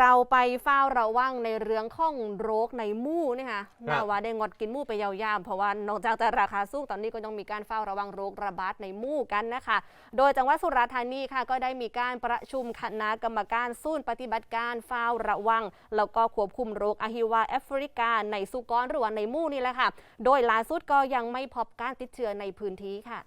เราไปเฝ้าระวังในเรื่องของโรคในหมู่นี่ค่ะครับน่าว่าได้งดกินหมู่ไปยาวๆ เพราะว่านอกจากจะราคาสูงตอนนี้ก็ยังมีการเฝ้าระวังโรคระบาดในหมู่กันนะคะ โดยจังหวัดสุราษฎร์ธานีค่ะ ก็ได้มีการประชุมคณะกรรมการศูนย์ปฏิบัติการเฝ้าระวัง แล้วก็ควบคุมโรคอะฮิวาแอฟริกา ในสุกรหรือว่าในหมู่นี่แหละค่ะ โดยล่าสุดก็ยังไม่พบการติดเชื้อในพื้นที่ค่ะ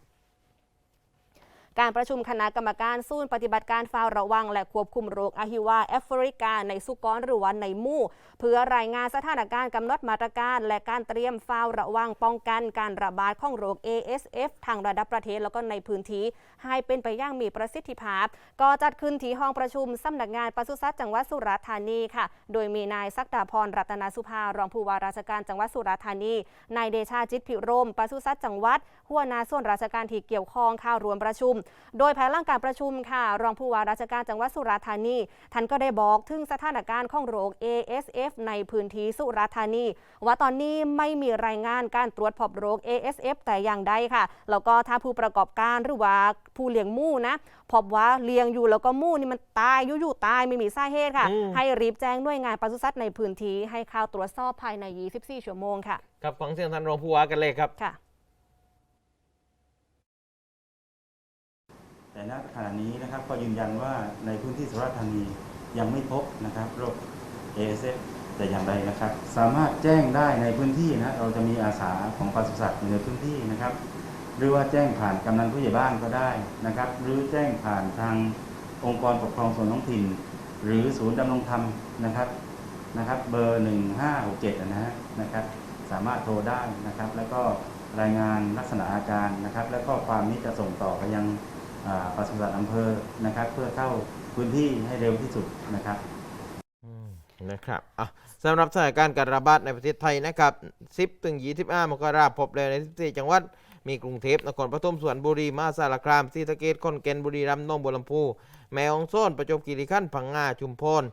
การประชุมคณะกรรมการศูนย์ปฏิบัติการเฝ้าระวัง และควบคุมโรคอะฮิวาแอฟริกา ในสุกรหรือว่าในหมู่ เพื่อรายงานสถานการณ์กำหนดมาตรการ และการเตรียมเฝ้าระวังป้องกันการระบาดของโรค ASF ทางระดับประเทศแล้วก็ในพื้นที่ให้เป็นไปอย่างมีประสิทธิภาพ ก็จัดขึ้นที่ห้องประชุมสำนักงานปศุสัตว์จังหวัดสุราษฎร์ธานีค่ะ โดยมีนายศักดาพรรัตนสุภารองผู้ว่าราชการจังหวัดสุราษฎร์ธานี นายเดชาจิตพิรมปศุสัตว์จังหวัด หัวหน้าส่วนราชการที่เกี่ยวข้องเข้ารวมประชุมโดยภายหลังการประชุมค่ะ รองผู้ว่าราชการจังหวัดสุราษฎร์ธานี ท่านก็ได้บอกถึงสถานการณ์ของโรค ASF ในพื้นที่สุราษฎร์ธานี ว่าตอนนี้ไม่มีรายงานการตรวจพบโรค ASF แต่อย่างใดค่ะ แล้วก็ถ้าผู้ประกอบการหรือว่าผู้เลี้ยงหมูนะพบว่าเลี้ยงอยู่แล้วก็หมูนี่มันตายอยู่ๆตายไม่มีสาเหตุค่ะอืมให้รีบแจ้งหน่วยงานปศุสัตว์ในพื้นที่ให้เข้าตรวจสอบภายใน 24 ชั่วโมงค่ะ ครับฟังเสียงท่านรองผู้ว่ากันเลยครับค่ะ แต่ณขณะนี้นะครับก็ยืนยันว่าในพื้นที่สุราษฎร์ธานียังไม่พบนะครับโรค ASF แต่อย่างใดนะครับ สามารถแจ้งได้ในพื้นที่นะเราจะมีอาสาของปศุสัตว์อยู่ในพื้นที่นะครับ หรือว่าแจ้งผ่านกำนันผู้ใหญ่บ้านก็ได้นะครับ หรือแจ้งผ่านทางองค์กรปกครองส่วนท้องถิ่น หรือศูนย์ดำรงธรรมนะครับนะครับ เบอร์ 1567นะฮะนะครับ สามารถโทรได้นะครับ แล้วก็รายงานลักษณะอาการนะครับ แล้วก็ความนี้จะส่งต่อไปยัง ปศุสัตว์อำเภอนะครับ เพื่อเข้าพื้นที่ให้เร็วที่สุดนะครับอืมนะครับอะสำหรับสถานการณ์การระบาดในประเทศไทยนะครับ 10 ถึง 25 มกราคมพบแล้วใน 14 จังหวัด มีกรุงเทพนครปฐมสวนบุรีมหาสารคามศรีสะเกษขอนแก่นบุรีรัมย์หนองบัวลำพู แม่ฮ่องสอนประจวบคีรีขันธ์พังงาชุมพร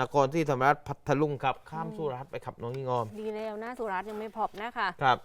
นครศรีธรรมราชพัทลุงครับ ข้ามสุราษฎร์ไปขับน้องนิงอม ดีแล้วนะสุราษฎร์ยังไม่พบนะคะ ครับ